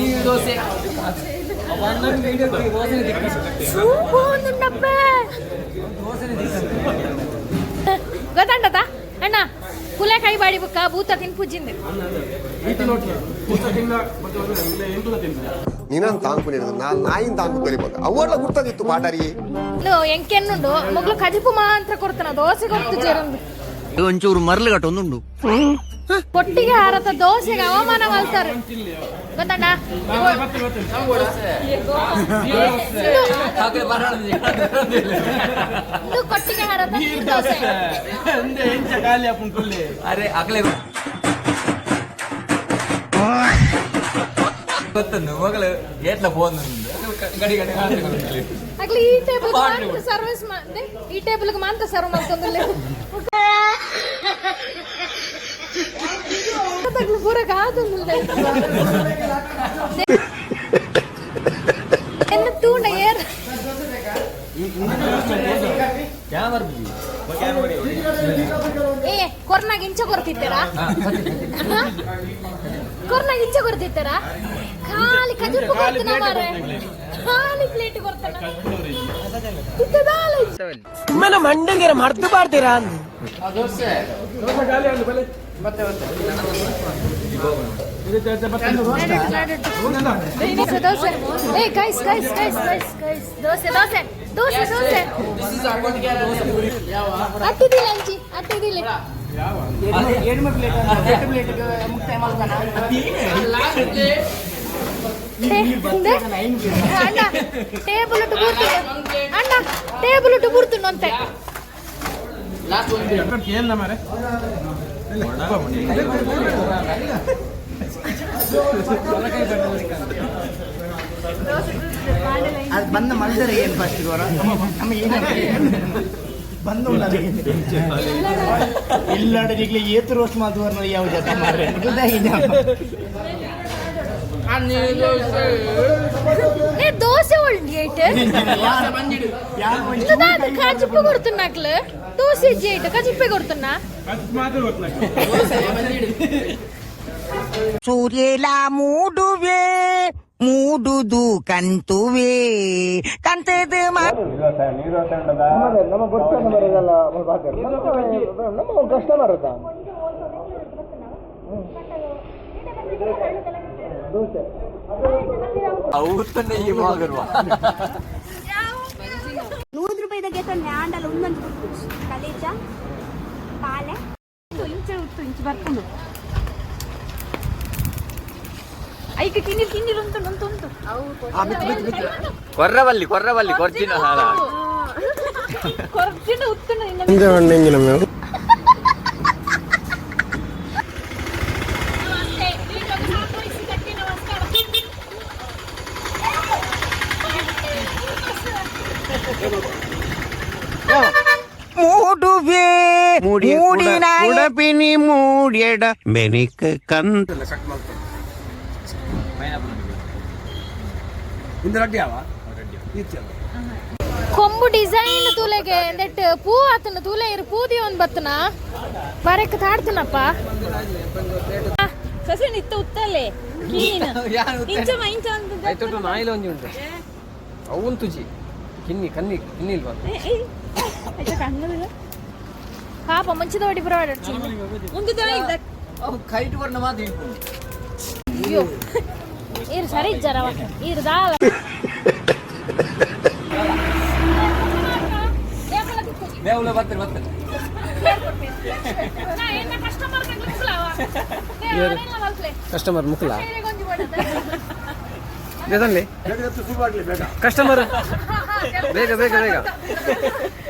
ಈ ದೋಸೆ. ಸೂಪರ್ ಗೊತ್ತಂಡತ ಅಣ್ಣ ಕುಲೆಕಾಯಿ ಬಾಡಿ ಬುಕ್ಕ ಭೂತ ತಿನ್ ಪೂಜಿಂದೆ ನಾ ನಾಯಿನ ತಾಂಕು ಕಲಿಬೋದು ಅವೆಲ್ಲ ಗುರ್ತದಿತ್ತು ಪಾಟಾರಿ ಲೋ ಎಂಕೆನ್ನುಂಡು. ಮೊಗ್ಲು ಕಜಿಪು ಮಾತ್ರ ಕೊಡ್ತಾನ. ದೋಸೆ ಕೊಡ್ತು ಜೇರಂದು. ಒಂಚೂರು ಮರ್ಲ್ ಕಟ್ಟೊಂದುಂಡು ಕೊಟ್ಟಿಗೆ ಹಾರತ ದೋಸೆಗೆ ಅವಮಾನ ಮಾಡ್ತಾರೆ. ಗೊತ್ತಣ್ಣ? ಹಾಗೆ ಬರೋಣ ಇದು ಕೊಟ್ಟಿಗೆ ಹಾರತ ನೀರ್ ದೋಸೆ. ಅರೆ ಆಗ್ಲೇ ಗೊತ್ತನ್ನು ಮಗಳು ಏಟ್ಲ ಫೋನ್ ಗಡಿ ಗಡಿ ಆಗ್ಲಿ ಈ ಟೇಬಲ್ ಮಾತ್ರ ಸರ್ವಿಸ್ ಮಾಡಿ ಈ ಟೇಬಲ್ಗೆ ಮಾತ್ರ ಸರ್ವ್ ಮಾಡ್ಕೊಂಡಲ್ಲ ಪೂರ ಕಾದು ಎನ್ನ ತೂಂಡ ಏರ್ ಏ ಕೊರ್ನಾಗ ಇಂಚ ಕೊರ್ತಿದ್ದೀರಾ ಕೊರ್ನಾಗ ಇಂಚ ಕೊರ್ತಿದ್ದೀರಾ ಖಾಲಿ ಕಜುಪ್ಪು ಕೊಡ್ತೀನ ಮಾರೆ ಖಾಲಿ ಪ್ಲೇಟ್ ಕೊಡ್ತಾನ ಇದ್ದದಾಲ మన మండంగిర మర్దు పాడతారా అంది ದೋಸೆ ದೋಸೆ ಏ guys guys guys guys guys dosa dosa dosa dosa. Table ಇಟ್ಟು ಬೂರ್ತು ఫస్ట్ గోర అమ్మ ಏನ ಬಂದ ಎಲ್ಲಾಡಲಿಕ್ಕೆ ಏತು ರೋಸ್ಟ್ ಮಾತುವರ್ನ ಯಾವ ಜೊತೆ ಮಾರ್ರೆ ఏ దోశ ఒండి అయితే దాని కజిప్పి కొడుతున్నాకలు దోశ చేయటక చెప్పే కొడుతున్నా సూర్యేలా మూడువే ಮೂಡುದು ಕಂತುವೆ ಕಂತದ ಕಸ್ಟಮರ್ ಅವ್ರನ್ನ ಈ ఈ బాగురు ನೂರು ರೂಪಾಯಿದಾಗೆ ತಂದೆ ಆಂಡಲ್ ಒಂದೊಂದು ಕೊಟ್ಟು ಕಲೇಜ ಪಾಲೆ ಇಂಚೆ ಉತ್ತು ಇಂಚು ಬರ್ಕೊಂಡು ಐಕ ಕಿನ್ನಿಲ್ ಕಿನ್ನಿಲ್ ಉಂಟು ಉಂಟು ಉಂಟು కొర్రవల్లి కొర్రవల్లి కొర్చిన హాల ಕೊರ್ಜಿನ ಉತ್ತು ಮೂಡುವೆ ಮೂಡಿನ ಉಡಪಿನಿ ಮೂಡ್ಯಡ ಬೆನಿಕ ಕಂತ ಕೊಂಬು ಡಿಸೈನ್ ತೂಲೆಗೆ ನೆಟ್ ಪೂ ಆತನ ತೂಲೆ ಇರು ಪೂದಿ ಒಂದ್ ಬತ್ತನ ಬರಕ್ ತಾಡ್ತನಪ್ಪ ಸಸಿ ನಿತ್ತ ಉತ್ತಲೆ ಕೀನ ಇಂಚ ಇಂಚ ಅಂತ ಆಯ್ತು ನಾಯಿಲ ಒಂಜಿ ಉಂಟು ಅವನ್ ತುಜಿ ಕಿನ್ನಿ ಕನ್ನಿ ಕಿನ್ನಿ ಇಲ್ವಾ? ಪಾಪ ಮುಂಚಿದ ಒಡಿ ಬರವಾಡ ಮುಂದೆ ಕೈಟ್ ಬರ್ನ ಮಾತು ಅಯ್ಯೋ. ಇರು ಸರಿ ಇರು ದಾಲ ಕಸ್ಟಮರ್ ಮುಕ್ಲಾ ಕಸ್ಟಮರ್ ಬೇಗ ಬೇಗ ಬೇಗ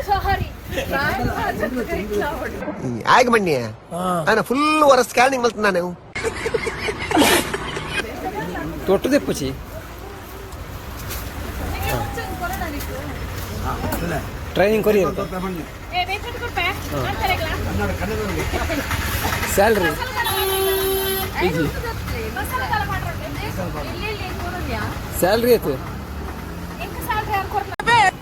ಸಾರಿ ಆಗ ಬನ್ನಿ ನಾನು ಫುಲ್ ವರ ಸ್ಕ್ಯಾನಿಂಗ್ ಮಲ್ತ ನಾನು ತೊಟ್ಟದೆ ಪುಚಿ ಟ್ರೈನಿಂಗ್ ಕೊರಿ ಸ್ಯಾಲ್ರಿ ಸ್ಯಾಲ್ರಿ ಐತೆ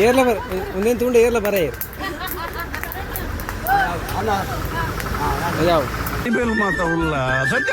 ಏರ್ಲ ಬರ ಒಂದೇನು ತುಂಡು ಏರ್ಲ ಬರ ಏರ್ ಯಾವ ಮಾತ ಉಲ್ಲ ಸತ್ಯ